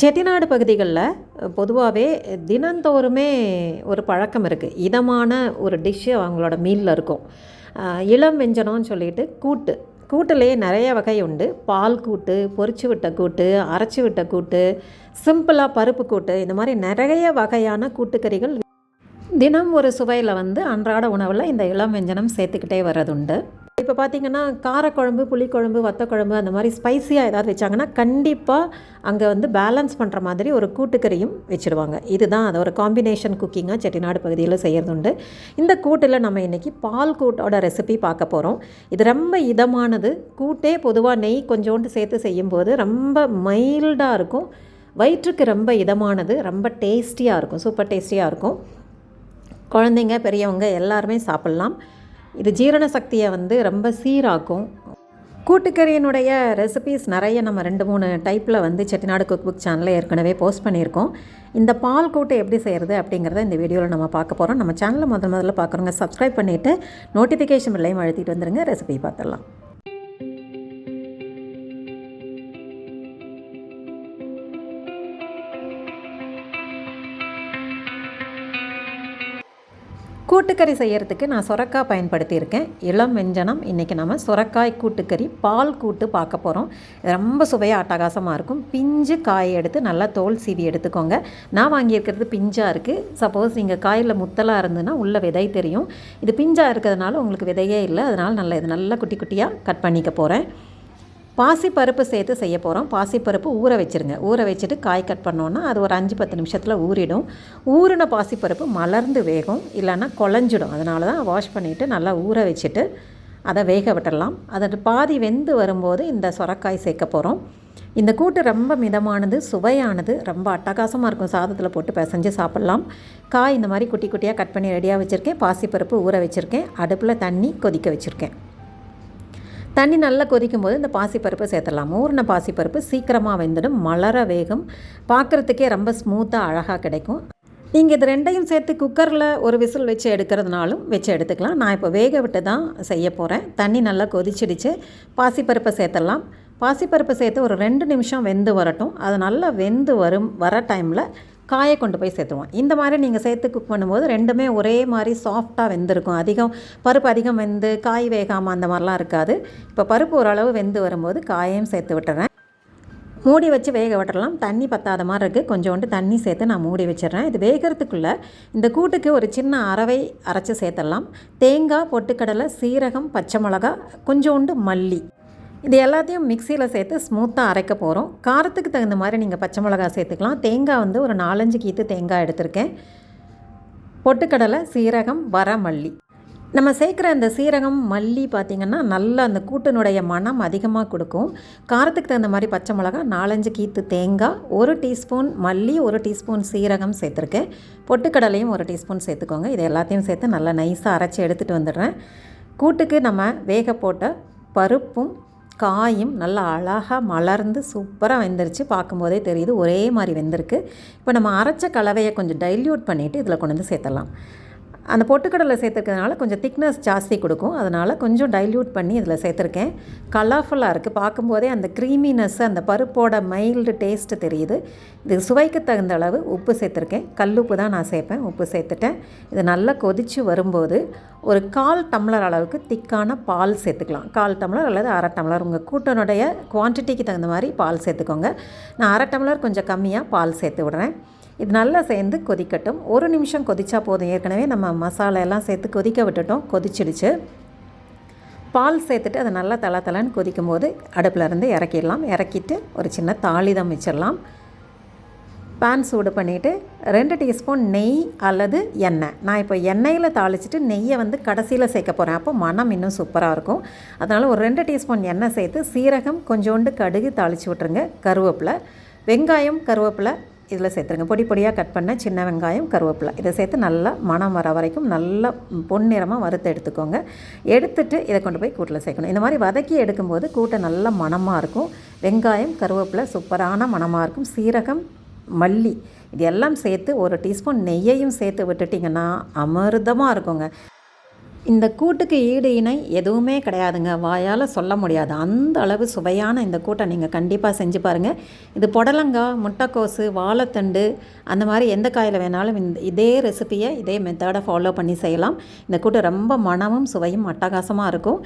செட்டிநாடு பகுதிகளில் பொதுவாகவே தினந்தோறுமே ஒரு பழக்கம் இருக்குது இதமான ஒரு டிஷ்ஷு அவங்களோட மீலில் இருக்கும். இளம் வெஞ்சனம்னு சொல்லிட்டு கூட்டு. கூட்டுலேயே நிறைய வகை உண்டு. பால் கூட்டு பொரிச்சு விட்ட கூட்டு அரைச்சி விட்ட கூட்டு சிம்பிளாக பருப்பு கூட்டு இந்த மாதிரி நிறைய வகையான கூட்டுக்கறிகள். தினம் ஒரு சுவையில் வந்து அன்றாட உணவில் இந்த இளம் வெஞ்சனம் சேர்த்துக்கிட்டே வர்றதுண்டு. இப்போ பார்த்தீங்கன்னா காரக்குழம்பு புளிக்குழம்பு வத்தக்குழம்பு அந்த மாதிரி ஸ்பைசியாக ஏதாவது வச்சாங்கன்னா கண்டிப்பாக அங்கே வந்து பேலன்ஸ் பண்ணுற மாதிரி ஒரு கூட்டுக்கறியும் வச்சுருவாங்க. இதுதான் அது ஒரு காம்பினேஷன் குக்கிங்காக செட்டிநாடு பகுதியில் செய்கிறதுண்டு இந்த கூட்டில் நம்ம இன்றைக்கி பால் கூட்டோட ரெசிபி பார்க்க போகிறோம் இது ரொம்ப இதமானது. கூட்டே பொதுவாக நெய் கொஞ்சோண்டு சேர்த்து செய்யும்போது ரொம்ப மைல்டாக இருக்கும். வயிற்றுக்கு ரொம்ப இதமானது ரொம்ப டேஸ்டியாக இருக்கும். சூப்பர் டேஸ்டியாக இருக்கும். குழந்தைங்க பெரியவங்க எல்லாருமே சாப்பிட்லாம். இது ஜீரண சக்தியை வந்து ரொம்ப சீராக்கும். கூட்டுக்கறியினுடைய ரெசிபீஸ் நிறைய நம்ம ரெண்டு மூணு டைப்பில் வந்து செட்டிநாடு குக் புக் சேனலில் ஏற்கனவே போஸ்ட் பண்ணியிருக்கோம். இந்த பால் கூட்டு எப்படி செய்கிறது அப்படிங்கிறத இந்த வீடியோவில் நம்ம பார்க்க போகிறோம் நம்ம சேனலை முதல் முதல்ல பார்க்குறோங்க சப்ஸ்கிரைப் பண்ணிவிட்டு நோட்டிஃபிகேஷன் பிள்ளையும் அழுத்திட்டு வந்துடுங்க ரெசிபி பார்த்துடலாம். கூட்டுக்கறி செய்கிறதுக்கு நான் சுரக்காய் பயன்படுத்தியிருக்கேன். இளம் வெஞ்சனம். இன்றைக்கி நம்ம சுரக்காய் கூட்டுக்கறி பால் கூட்டு பார்க்க போகிறோம் ரொம்ப சுவையாக அட்டகாசமாக இருக்கும். பிஞ்சு காயை எடுத்து நல்லா தோல் சீவி எடுத்துக்கோங்க. நான் வாங்கியிருக்கிறது பிஞ்சாக இருக்குது சப்போஸ் நீங்கள் காயில் முத்தலாக இருந்ததுன்னா உள்ள விதை தெரியும். இது பிஞ்சாக இருக்கிறதுனால உங்களுக்கு விதையே இல்லை. அதனால் நல்லா இது நல்லா குட்டி குட்டியாக கட் பண்ணிக்க போகிறேன் பாசிப்பருப்பு சேர்த்து செய்ய போகிறோம் பாசிப்பருப்பு ஊற வச்சுருங்க. ஊற வச்சுட்டு காய் கட் பண்ணோன்னா அது ஒரு அஞ்சு பத்து நிமிஷத்தில் ஊறிடும். ஊறின பாசிப்பருப்பு மலர்ந்து வேகும். இல்லைன்னா குழஞ்சிடும். அதனால தான் வாஷ் பண்ணிவிட்டு நல்லா ஊற வச்சுட்டு அதை வேக விட்டுடலாம். அதை பாதி வெந்து வரும்போது இந்த சொரக்காய் சேர்க்க போகிறோம் இந்த கூட்டு ரொம்ப மிதமானது சுவையானது ரொம்ப அட்டகாசமாக இருக்கும். சாதத்தில் போட்டு பிசைஞ்சு சாப்பிட்லாம். காய் இந்த மாதிரி குட்டி குட்டியாக கட் பண்ணி ரெடியாக வச்சுருக்கேன். பாசிப்பருப்பு ஊற வச்சுருக்கேன். அடுப்பில் தண்ணி கொதிக்க வச்சுருக்கேன். தண்ணி நல்லா கொதிக்கும் போது இந்த பாசிப்பருப்பு சேர்த்துடலாம். ஊறின பாசிப்பருப்பு சீக்கிரமாக வெந்துடும். மலர வேகும். பார்க்குறதுக்கே ரொம்ப ஸ்மூத்தாக அழகாக கிடைக்கும். நீங்கள் இது ரெண்டையும் சேர்த்து குக்கரில் ஒரு விசில் வச்சு எடுக்கிறதுனாலும் வச்சு எடுத்துக்கலாம். நான் இப்போ வேக விட்டு தான் செய்ய போகிறேன் தண்ணி நல்லா கொதிச்சிடுச்சு. பாசிப்பருப்பை சேர்த்துடலாம். பாசிப்பருப்பு சேர்த்து ஒரு ரெண்டு நிமிஷம் வெந்து வரட்டும். அது நல்லா வெந்து வரும் வர டைமில் காயை கொண்டு போய் சேர்த்துருவோம். இந்த மாதிரி நீங்கள் சேர்த்து குக் பண்ணும்போது ரெண்டுமே ஒரே மாதிரி சாஃப்டாக வெந்திருக்கும். அதிகம் பருப்பு அதிகம் வெந்து காய் வேகாமல் அந்த மாதிரிலாம் இருக்காது. இப்போ பருப்பு ஓரளவு வெந்து வரும்போது காயையும் சேர்த்து விட்டுறேன். மூடி வச்சு வேக விட்டுறலாம். தண்ணி பத்தாத மாதிரி இருக்குது கொஞ்சோண்டு தண்ணி சேர்த்து நான் மூடி வச்சிடுறேன். இது வேகிறதுக்குள்ளே இந்த கூட்டுக்கு ஒரு சின்ன அரவை அரைச்சி சேர்த்துடலாம். தேங்காய் பொட்டுக்கடலை சீரகம் பச்சை மிளகா கொஞ்சோண்டு மல்லி. இது எல்லாத்தையும் மிக்சியில் சேர்த்து ஸ்மூத்தாக அரைக்க போகிறோம் காரத்துக்கு தகுந்த மாதிரி நீங்கள் பச்சை மிளகா சேர்த்துக்கலாம். தேங்காய் வந்து ஒரு நாலஞ்சு கீத்து தேங்காய் எடுத்திருக்கேன். பொட்டுக்கடலை சீரகம் வரமல்லி. நம்ம சேர்க்குற அந்த சீரகம் மல்லி பார்த்திங்கன்னா நல்லா அந்த கூட்டினுடைய மனம் அதிகமாக கொடுக்கும். காரத்துக்கு தகுந்த மாதிரி பச்சை மிளகா நாலஞ்சு கீத்து தேங்காய் ஒரு டீஸ்பூன் மல்லி ஒரு டீஸ்பூன் சீரகம் சேர்த்துருக்கேன். பொட்டுக்கடலையும் ஒரு டீஸ்பூன் சேர்த்துக்கோங்க. இது எல்லாத்தையும் சேர்த்து நல்லா நைஸாக அரைச்சி எடுத்துகிட்டு வந்துடுறேன். கூட்டுக்கு நம்ம வேக போட்ட பருப்பும் காயும் நல்லா அழகாக மலர்ந்து சூப்பராக வெந்துருச்சு. பார்க்கும்போதே தெரியுது ஒரே மாதிரி வெந்திருக்கு. இப்போ நம்ம அரைச்ச கலவையை கொஞ்சம் டைல்யூட் பண்ணிவிட்டு இதில் கொண்டு வந்து சேர்த்தலாம் அந்த பொட்டுக்கடலை சேர்த்துக்கிறதுனால கொஞ்சம் திக்னஸ் ஜாஸ்தி கொடுக்கும். அதனால் கொஞ்சம் டைல்யூட் பண்ணி இதில் சேர்த்துருக்கேன். கலர்ஃபுல்லாக இருக்குது பார்க்கும்போதே அந்த க்ரீமினஸ் அந்த பருப்போட மைல்டு டேஸ்ட்டு தெரியுது. இது சுவைக்கு தகுந்த அளவு உப்பு சேர்த்துருக்கேன். கல்லுப்பு தான் நான் சேர்ப்பேன். உப்பு சேர்த்துட்டேன். இது நல்லா கொதித்து வரும்போது ஒரு கால் டம்ளர் அளவுக்கு திக்கான பால் சேர்த்துக்கலாம். கால் டம்ளர் அல்லது அரை டம்ளர். உங்கள் கூட்டனுடைய குவான்டிட்டிக்கு தகுந்த மாதிரி பால் சேர்த்துக்கோங்க. நான் அரை டம்ளர் கொஞ்சம் கம்மியாக பால் சேர்த்து விடுறேன். இது நல்லா சேர்ந்து கொதிக்கட்டும். ஒரு நிமிஷம் கொதிச்சா போதும். ஏற்கனவே நம்ம மசாலா எல்லாம் சேர்த்து கொதிக்க விட்டுட்டோம். கொதிச்சிடுச்சு. பால் சேர்த்துட்டு அதை நல்லா தலை தலைன்னு கொதிக்கும் போது அடுப்பில் இருந்து இறக்கிடலாம். இறக்கிட்டு ஒரு சின்ன தாளிதம் வச்சிடலாம். பேன் சூடு பண்ணிவிட்டு ரெண்டு டீஸ்பூன் நெய் அல்லது எண்ணெய். நான் இப்போ எண்ணெயில் தாளிச்சிட்டு நெய்யை வந்து கடைசியில் சேர்க்க போகிறேன் அப்போ மனம் இன்னும் சூப்பராக இருக்கும். அதனால் ஒரு ரெண்டு டீஸ்பூன் எண்ணெய் சேர்த்து சீரகம் கொஞ்சோண்டு கடுகு தாளித்து விட்ருங்க கருவேப்பிலை. வெங்காயம் கருவேப்பிலை இதில் சேர்த்துருங்க. பொடி பொடியாக கட் பண்ண சின்ன வெங்காயம் கருவேப்பிலை. இதை சேர்த்து நல்லா மணம் வர வரைக்கும் நல்லா பொன்னிறமாக வறுத்து எடுத்துக்கோங்க. எடுத்துட்டு இதை கொண்டு போய் கூட்டில் சேர்க்கணும். இந்த மாதிரி வதக்கி எடுக்கும்போது கூட்டை நல்ல மணமாக இருக்கும். வெங்காயம் கருவேப்பிலை சூப்பரான மணமாக இருக்கும். சீரகம் மல்லி இது எல்லாம் சேர்த்து ஒரு டீஸ்பூன் நெய்யையும் சேர்த்து விட்டுட்டிங்கன்னா அமிர்தமாக இருக்குங்க. இந்த கூட்டுக்கு ஈடு இணை எதுவுமே கிடையாதுங்க. வாயால் சொல்ல முடியாது. அந்த அளவு சுவையான இந்த கூட்டை நீங்கள் கண்டிப்பாக செஞ்சு பாருங்கள் இது புடலங்காய் முட்டைக்கோசு வாழைத்தண்டு அந்த மாதிரி எந்த காயில் வேணாலும் இந்த இதே ரெசிப்பியை இதே மெத்தடை ஃபாலோ பண்ணி செய்யலாம். இந்த கூட்டு ரொம்ப மனமும் சுவையும் அட்டகாசமாக இருக்கும்.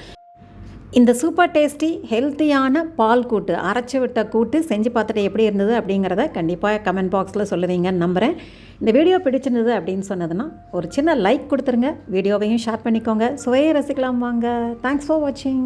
இந்த சூப்பர் டேஸ்டி ஹெல்த்தியான பால் கூட்டு அரைச்சி விட்ட கூட்டு செஞ்சு பார்த்துட்டு எப்படி இருந்தது அப்படிங்கிறத கண்டிப்பாக கமெண்ட் பாக்ஸில் சொல்லுவீங்கன்னு நம்புகிறேன் இந்த வீடியோ பிடிச்சிருந்தது அப்படின்னு சொன்னதுன்னா ஒரு சின்ன லைக் கொடுத்துருங்க. வீடியோவையும் ஷேர் பண்ணிக்கோங்க. சுவையை ரசிக்கலாம் வாங்க. தேங்க்ஸ் ஃபார் வாட்சிங்